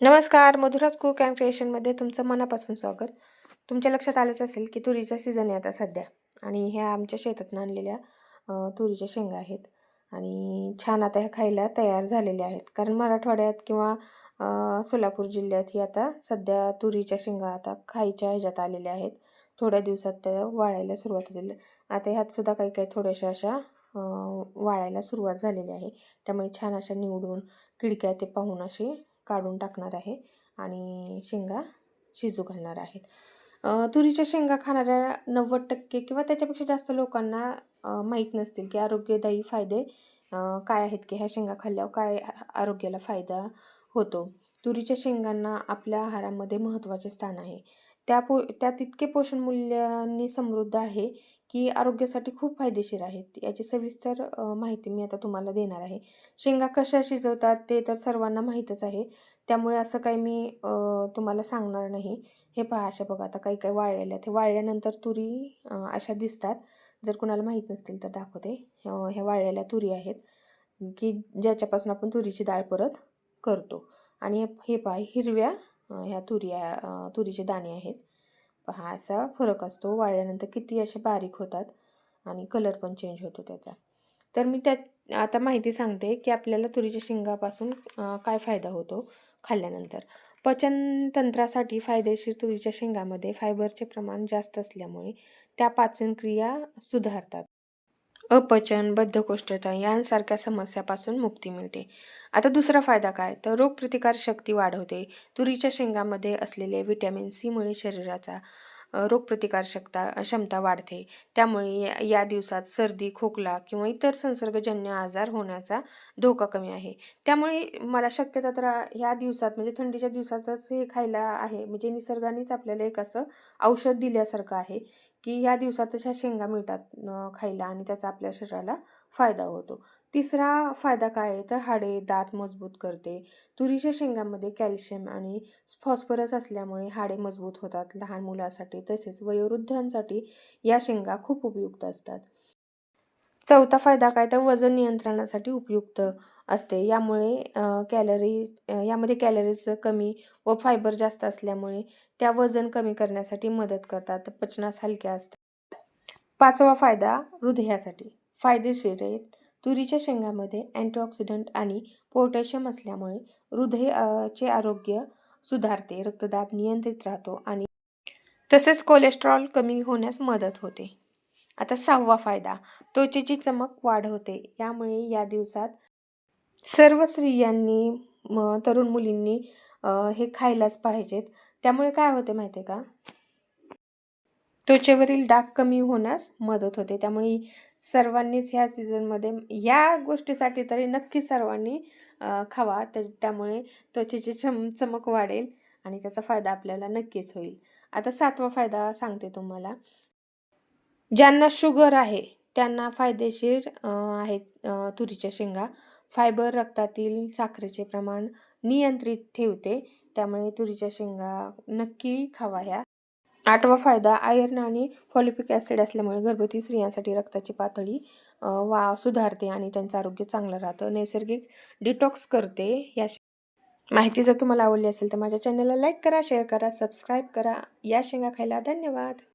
नमस्कार Madhuraj cook and क्रिएशनमध्ये तुमचं मनापासून स्वागत. तुमच्या लक्षात आलंच असेल की तुरीचा सीझन आहे आता सध्या आणि ह्या आमच्या शेतातून आणलेल्या तुरीच्या शेंगा आहेत आणि छान आता ह्या खायला तयार झालेल्या आहेत. कारण मराठवाड्यात किंवा सोलापूर जिल्ह्यात ही आता सध्या तुरीच्या शेंगा आता खायच्या ह्याच्यात आलेल्या आहेत. थोड्या दिवसात त्या वाळायला सुरुवात होतील. आता ह्यातसुद्धा काही काही थोड्याशा अशा वाळायला सुरुवात झालेली आहे. त्यामुळे छान अशा निवडून किडक्या ते पाहून अशी काढून टाकणार आहे आणि शेंगा शिजू घालणार आहेत. तुरीच्या शेंगा खाणाऱ्या नव्वद टक्के किंवा त्याच्यापेक्षा जास्त लोकांना माहीत नसतील की आरोग्यदायी फायदे काय आहेत की ह्या शेंगा खाल्ल्यावर काय आरोग्याला फायदा होतो. तुरीच्या शेंगांना आपल्या आहारामध्ये महत्त्वाचे स्थान आहे. त्या पो त्या तितके पोषण मूल्यांनी समृद्ध आहे की आरोग्यासाठी खूप फायदेशीर आहेत. याची सविस्तर माहिती मी आता तुम्हाला देणार आहे. शेंगा कशा शिजवतात ते तर सर्वांना माहीतच आहे. त्यामुळे असं काही मी तुम्हाला सांगणार नाही. हे पहा अशा बघा आता काही काही वाळलेल्या ते वाळल्यानंतर तुरी अशा दिसतात. जर कुणाला माहीत नसतील तर दाखवते. ह्या वाळलेल्या तुरी आहेत की ज्याच्यापासून आपण तुरीची डाळ परत करतो. आणि हे- पहा हिरव्या ह्या तुरी तुरीचे दाणे आहेत. पहा असा फरक असतो. वाळल्यानंतर किती असे बारीक होतात आणि कलर पण चेंज होतो त्याचा. तर मी त्या आता माहिती सांगते की आपल्याला तुरीच्या शेंगापासून काय फायदा होतो खाल्ल्यानंतर. पचनतंत्रासाठी फायदेशीर तुरीच्या शेंगामध्ये फायबरचे प्रमाण जास्त असल्यामुळे त्या पाचनक्रिया सुधारतात. अपचन बद्धकोष्ठता यांसारख्या समस्यापासून मुक्ती मिळते. आता दुसरा फायदा काय? तर रोगप्रतिकार शक्ती वाढवते. तुरीच्या शेंगामध्ये असलेले व्हिटॅमिन सीमुळे शरीराचा रोगप्रतिकारशक्ता रोगप्रतिकार क्षमता वाढते. त्यामुळे या- या दिवसात सर्दी खोकला किंवा इतर संसर्गजन्य आजार होण्याचा धोका कमी आहे. त्यामुळे मला शक्यता तर ह्या दिवसात म्हणजे थंडीच्या दिवसातच हे खायला आहे. म्हणजे निसर्गानेच आपल्याला एक असं औषध दिल्यासारखं आहे की ह्या दिवसातच ह्या शेंगा मिळतात खायला आणि त्याचा आपल्या शरीराला फायदा होतो. तिसरा फायदा काय आहे? तर हाडे दात मजबूत करते. तुरीच्या शेंगामध्ये कॅल्शियम आणि फॉस्फरस असल्यामुळे हाडे मजबूत होतात. लहान मुलासाठी तसेच वयोवृद्धांसाठी या शेंगा खूप उपयुक्त असतात. चौथा फायदा काय? तर वजन नियंत्रणासाठी उपयुक्त. असते. यामुळे कॅलरी यामध्ये कॅलरीज कमी व फायबर जास्त असल्यामुळे त्या वजन कमी करण्यासाठी मदत करतात. पचनास हलक्या असतात. पाचवा फायदा हृदयासाठी. फायदेशीर आहेत. तुरीच्या शेंगामध्ये अँटीऑक्सिडंट आणि पोटॅशियम असल्यामुळे हृदय चे आरोग्य सुधारते. रक्तदाब नियंत्रित राहतो आणि तसेच कोलेस्ट्रॉल कमी होण्यास मदत होते. आता सहावा फायदा त्वचेची चमक वाढवते यामुळे या दिवसात सर्व स्त्रियांनी म, तरुण मुलींनी हे खायलाच पाहिजेत. त्यामुळे काय होते माहिती आहे का? त्वचेवरील डाग कमी होण्यास मदत होते. त्यामुळे सर्वांनीच ह्या सीझनमध्ये या गोष्टीसाठी तरी नक्की सर्वांनी खावा. त्या त्यामुळे त्वचेची चम चमक वाढेल आणि त्याचा फायदा आपल्याला नक्कीच होईल. आता सातवा फायदा सांगते तुम्हाला. ज्यांना शुगर आहे त्यांना फायदेशीर आहेत तुरीच्या शेंगा. फायबर रक्तातील साखरेचे प्रमाण नियंत्रित ठेवते. त्यामुळे तुरीच्या शेंगा नक्की खावा ह्या आठवा फायदा आयर्न आणि फॉलिपिक ॲसिड असल्यामुळे गर्भवती स्त्रियांसाठी रक्ताची पातळी वा सुधारते आणि त्यांचं आरोग्य चांगलं राहतं. नैसर्गिक डिटॉक्स करते या माहिती जर तुम्हाला आवडली असेल तर माझ्या चॅनलला लाईक करा शेअर करा सबस्क्राईब करा. या शेंगा खायला धन्यवाद!